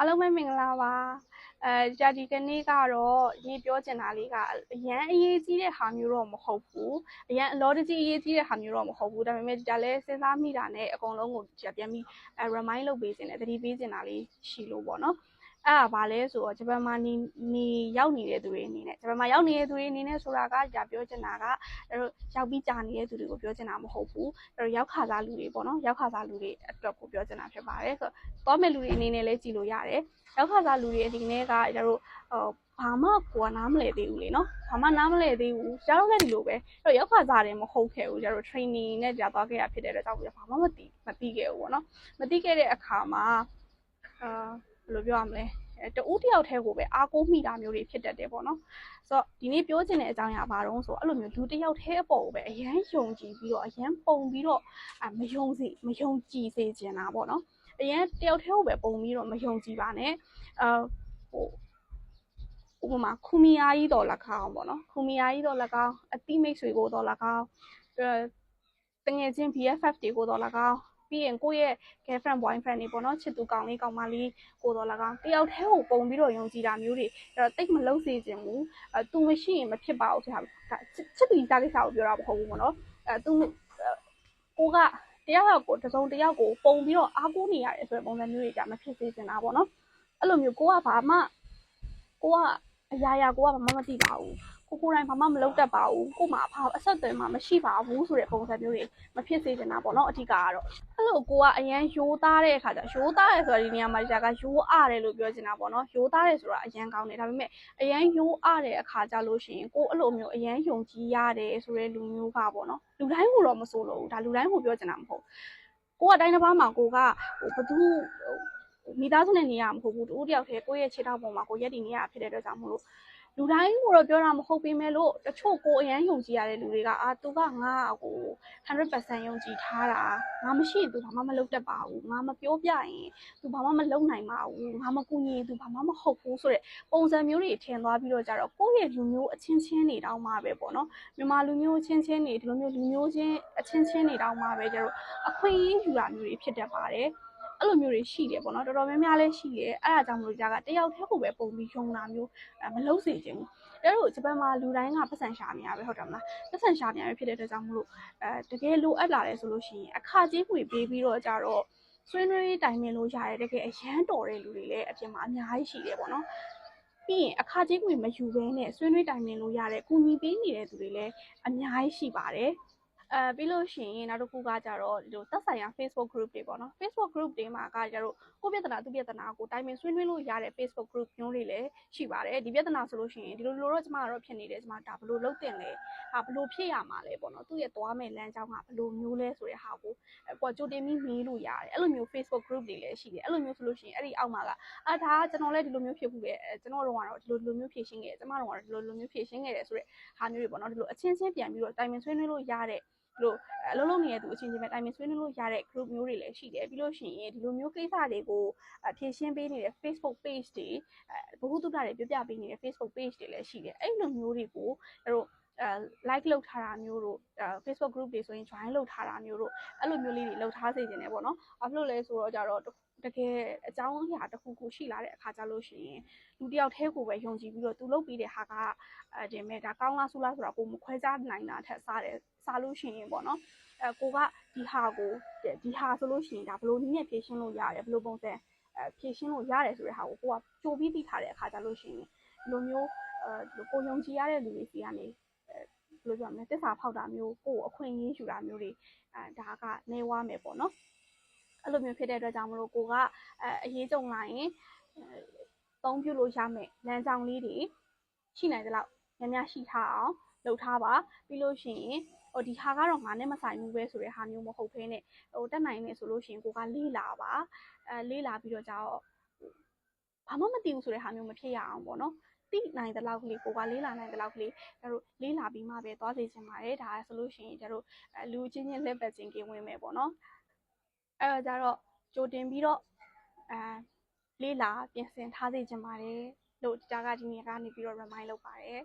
အားလုံးပဲမင်္ဂလာပါအဲကြာဒီကနေ့ကတော့ဒီပြောချင်တာလေးကအရန်အရေးကြီးတဲ့ဟာမျိုးတော့မဟုတ်ဘူးအရန်အလောတကြီးအရေးကြီးတဲ့ဟာမျိုးတော့မဟုတ်ဘူးဒါပေမဲ့ဒါလည်းစဉ်းစားမိတာနဲ့အကုန်လုံးကိုကြာပြန်ပြီးအဲ remind လုပ်ပေးခြင်းနဲ့သတိပေးခြင်းတာလေးရှိလို့ပေါ့နော် အဲ့ဒါဘာလဲဆိုတော့ဂျပန်မှာနေနေရောက်နေတဲ့သူတွေအနေနဲ့ဂျပန်မှာရောက်နေတဲ့သူတွေအနေနဲ့ဆိုတာကကြာပြောချင်တာကအဲတို့ရောက်ပြီးကြာနေတဲ့သူတွေကိုပြောချင်တာမဟုတ်ဘူးအဲတို့ရောက်ခါစားလူတွေပေါ့နော်ရောက်ခါစားလူတွေအတွက်ကိုပြောချင်တာဖြစ်ပါတယ်ဆိုတော့သွားမဲ့လူတွေအနေနဲ့လည်းကြည်လို့ရတယ်ရောက်ခါစားလူတွေအနေနဲ့ကကျတို့ဟိုဘာမှကိုကနားမလည်သေးဘူးလေနော်ဘာမှနားမလည်သေးဘူးကျတော့လည်းဒီလိုပဲအဲ့တော့ရောက်ခါစားတယ်မဟုတ်ခဲ့ဘူးကျတော့ training နဲ့ကြာသွားခဲ့ရဖြစ်တဲ့အတွက်ကြောင့်ဘာမှမသိမသိခဲ့ဘူးပေါ့နော်မသိခဲ့တဲ့အခါမှာအာ ဘယ်လိုပြောရမလဲအဲတူတယောက်တည်းကိုပဲအားကိုးမိတာမျိုးတွေဖြစ်တတ်တယ်ပေါ့နော်ဆိုတော့ဒီနေ့ပြောချင်တဲ့အကြောင်းအရာဘာတုံးဆိုအဲ့လိုမျိုးလူတယောက်တည်းအပေါ်ကိုပဲအရန်ယုံကြည်ပြီးတော့အရန်ပုံပြီးတော့အမယုံစေမယုံကြည်စေချင်တာပေါ့နော်အရန်တယောက်တည်းကိုပဲပုံပြီးတော့မယုံကြည်ပါနဲ့အာဟိုဥပမာခူမီယာကြီးတော်လက်ကောင်းပေါ့နော်ခူမီယာကြီးတော်လက်ကောင်းအတိမိတ်ဆွေကိုတော်လက်ကောင်းတငယ်ချင်း BFF တွေကိုတော်လက်ကောင်း ပြီးရင်ကိုယ့်ရဲ့ girlfriend boyfriend တွေပေါ့နော်ချစ်သူကောင်လေးကောင်မလေးကိုတော်၎င်းတယောက်တည်းကိုပုံပြီးတော့ယုံကြည်တာမျိုးတွေအဲ့တော့တိတ်မလုံးစေခြင်းဘူးအဲသူမရှိရင်မဖြစ်ပါဘူးဆိုတာချစ်သူကြီးစားကိစ္စကိုပြောတာမဟုတ်ဘူးပေါ့နော်အဲသူကိုကတယောက်ယောက်ကိုတစုံတယောက်ကိုပုံပြီးတော့အားကိုးနေရတယ်ဆိုတဲ့ပုံစံမျိုးတွေကြမဖြစ်စေချင်တာပေါ့နော်အဲ့လိုမျိုးကိုကဘာမှကိုကအရာရာကိုကဘာမှမသိပါဘူး ကိုကိုယ်တိုင်ဘာမှမလုပ်တတ်ပါဘူးကို့မှာဘာအဆက်အသွယ်မှမရှိပါဘူးဆိုတဲ့ပုံစံမျိုးတွေမဖြစ်စေချင်တာပေါ့နော်အထီးကတော့အဲ့လိုကိုကအရန်ရိုးသားတဲ့အခါကျရိုးသားတယ်ဆိုတာဒီနေရာမှာကြာကရိုးအားတယ်လို့ပြောချင်တာပေါ့နော်ရိုးသားတယ်ဆိုတာအရန်ကောင်းတယ်ဒါပေမဲ့အရန်ရိုးအားတဲ့အခါကျလို့ရှိရင်ကိုအဲ့လိုမျိုးအရန်ယုံကြည်ရတယ်ဆိုတဲ့လူမျိုးကပေါ့နော်လူတိုင်းကိုတော့မဆိုလို့ဒါလူတိုင်းကိုပြောချင်တာမဟုတ်ကိုကတိုင်းတစ်ပါးမှာကိုကဟိုဘသူမိသားစုနဲ့နေရမှာမဟုတ်ဘူးတူတယောက်တည်းကိုယ့်ရဲ့ခြေထောက်ပေါ်မှာကိုရက်တည်နေရဖြစ်တဲ့အတွက်ကြောင့်မလို့ လူတိုင်းကိုတော့ပြောတာမဟုတ်ပေမဲ့လို့တချို့ကိုအရန်ယုံကြည်ရတဲ့လူတွေကအာသူကငါ့ကို100%ယုံကြည်ထားတာငါမရှိရင်သူဘာမှမလုပ်တတ်ပါဘူးငါမပြောပြရင်သူဘာမှမလုပ်နိုင်ပါဘူးငါမကူညီရင်သူဘာမှမဟုတ်ဘူးဆိုတဲ့ပုံစံမျိုးတွေထင်သွားပြီးတော့ကြတော့ကိုယ့်ရဲ့လူမျိုးအချင်းချင်းတွေတောင်းမှပဲပေါ့နော်မြန်မာလူမျိုးအချင်းချင်းတွေဒီလိုမျိုးလူမျိုးချင်းအချင်းချင်းတွေတောင်းမှပဲကြတော့အခွင့်အရေးယူတာမျိုးတွေဖြစ်တတ်ပါတယ် အဲ့လိုမျိုးတွေရှိတယ်ပေါ့နော်တော်တော်များများလည်းရှိတယ်အဲ့ဒါကြောင့်မလို့ကြာကတယောက်တည်းကိုပဲပုံပြီးယုံတာမျိုးမလုပ်စေချင်ဘူးအဲ့တော့ဂျပန်မှာလူတိုင်းကပတ်စံရှာနေရပဲဟုတ်တယ်မလားပတ်စံရှာနေရပဲဖြစ်တဲ့အတွက်ကြောင့်မလို့အဲတကယ်လိုအပ်လာတယ်ဆိုလို့ရှိရင်အခကြေးငွေပေးပြီးတော့ကြတော့ဆွေးနွေးတိုင်ပင်လို့ရတယ်တကယ်အရန်တော်တဲ့လူတွေလည်းအပြင်မှာအများကြီးရှိတယ်ပေါ့နော်ပြီးရင်အခကြေးငွေမယူဘဲနဲ့ဆွေးနွေးတိုင်ပင်လို့ရတဲ့ကုညီပေးနေတဲ့သူတွေလည်းအများကြီးရှိပါတယ် အဲပြီးလို့ရှိရင်နောက်တစ်ခုကကြတော့ဒီလိုသက်ဆိုင်ရာ Facebook group တွေပေါ့နော် Facebook group တွေမှာကကြတော့ကိုပြဿနာသူပြဿနာကိုတိုင်ပင်ဆွေးနွေးလို့ရတဲ့ Facebook group မျိုးတွေလည်းရှိပါတယ်ဒီပြဿနာဆိုလို့ရှိရင်ဒီလိုလိုတော့ကျမကတော့ဖြစ်နေတယ်ကျမဒါဘလို့လုပ်တင်လဲဟာဘလို့ဖြစ်ရမှာလဲပေါ့နော်သူ့ရဲ့သွားမဲ့လမ်းကြောင်းကဘလို့မျိုးလဲဆိုတဲ့ဟာကိုကိုကြိုတင်ပြီးမေးလို့ရတယ်အဲ့လိုမျိုး Facebook group တွေလည်းရှိတယ်အဲ့လိုမျိုးဆိုလို့ရှိရင်အဲ့ဒီအောက်မှာကအာဒါကကျွန်တော်လည်းဒီလိုမျိုးဖြစ်ဘူးလေကျွန်တော်တို့ကတော့ဒီလိုဒီလိုမျိုးဖြည့်ရှင်းခဲ့တယ်ကျမတို့ကတော့ဒီလိုလိုမျိုးဖြည့်ရှင်းခဲ့တယ်ဆိုတဲ့ဟာမျိုးတွေပေါ့နော်ဒီလိုအချင်းချင်းပြန်ပြီးတော့တိုင်ပင်ဆွေးနွေးလို့ရတဲ့ လို့အလုံးလုံးနေတဲ့သူအချင်းချင်းပဲတိုင်ပင်ဆွေးနွေးလို့ရတဲ့ group မျိုးတွေလည်းရှိတယ်ပြီးလို့ရှိရင်ဒီလိုမျိုးကိစ္စတွေကိုဖြည့်ရှင်းပေးနေတဲ့ Facebook page တွေဘ ഹു တုဒ္ဒတွေပြပြပေးနေတဲ့ Facebook page တွေလည်းရှိတယ်အဲ့လိုမျိုးတွေကိုအဲတို့ အဲ like လုပ်ထားတာမျိုးတို့ Facebook group တွေဆိုရင် join လုပ်ထားတာမျိုးတို့အဲ့လိုမျိုးလေးတွေလုပ်ထားစေချင်တယ်ပေါ့နော်။ဘာဖြစ်လို့လဲဆိုတော့ကြတော့တကယ်အကြောင်းအရာတစ်ခုခုရှိလာတဲ့အခါကျလို့ရှိရင်လူတယောက်တည်းကိုပဲယုံကြည်ပြီးတော့သူလုပ်ပြီးတဲ့ဟာကအဲဒီမဲ့ဒါကောင်းလားဆိုလားဆိုတာကိုမခွဲခြားနိုင်တာထက်စားတယ်စားလို့ရှိရင်ပေါ့နော်အဲကိုကဒီဟာကိုဒီဟာဆိုလို့ရှိရင်ဒါဘယ်လိုနည်းနဲ့ဖြည့်ရှင်းလို့ရတယ်ဘယ်လိုပုံစံအဲဖြည့်ရှင်းလို့ရတယ်ဆိုတဲ့ဟာကိုကိုကကြိုပြီးသိထားတဲ့အခါကျလို့ရှိရင်ဒီလိုမျိုးအဲကိုယုံကြည်ရတဲ့လူတွေစီကနေ ဘယ်လိုပြောမလဲတစ္ဆာဖောက်တာမျိုးကိုယ်အခွင့်အရေးယူတာမျိုးတွေအဲဒါကနေဝါမယ်ပေါ့နော်အဲ့လိုမျိုးဖြစ်တဲ့အတွက်ကြောင့်မလို့ကိုကအရေးကြုံလာရင်သုံးပြုလို့ရမယ်လမ်းကြောင်းလေးတွေရှိနိုင်သလောက်များများရှိထားအောင်လုပ်ထားပါပြီးလို့ရှိရင်ဟိုဒီဟာကတော့ငါနဲ့မဆိုင်ဘူးပဲဆိုတဲ့ဟာမျိုးမဟုတ်ဘဲနဲ့ဟိုတက်နိုင်နေဆိုလို့ရှိရင်ကိုကလေးလာပါအဲလေးလာပြီးတော့ကြတော့ ဘာမှမသိဘူးဆိုတဲ့ဟာမျိုးမဖြစ်ရအောင်ပေါ့နော်တိနိုင်တဲ့လောက်ကလေးကိုကလေးလာနိုင်တဲ့လောက်ကလေးကျတို့လေးလာပြီးမှပဲသွားစေချင်ပါတယ်ဒါဆိုလို့ရှိရင်ကျတို့လူချင်းချင်းလက်ပတ်ချင်းကင်းဝင်မယ်ပေါ့နော်အဲ့တော့ကျတော့ကြိုတင်ပြီးတော့အဲလေးလာပြင်ဆင်ထားစေချင်ပါတယ်လို့ဒါကဒီနေ့ကနေပြီးတော့ remind လုပ်ပါတယ်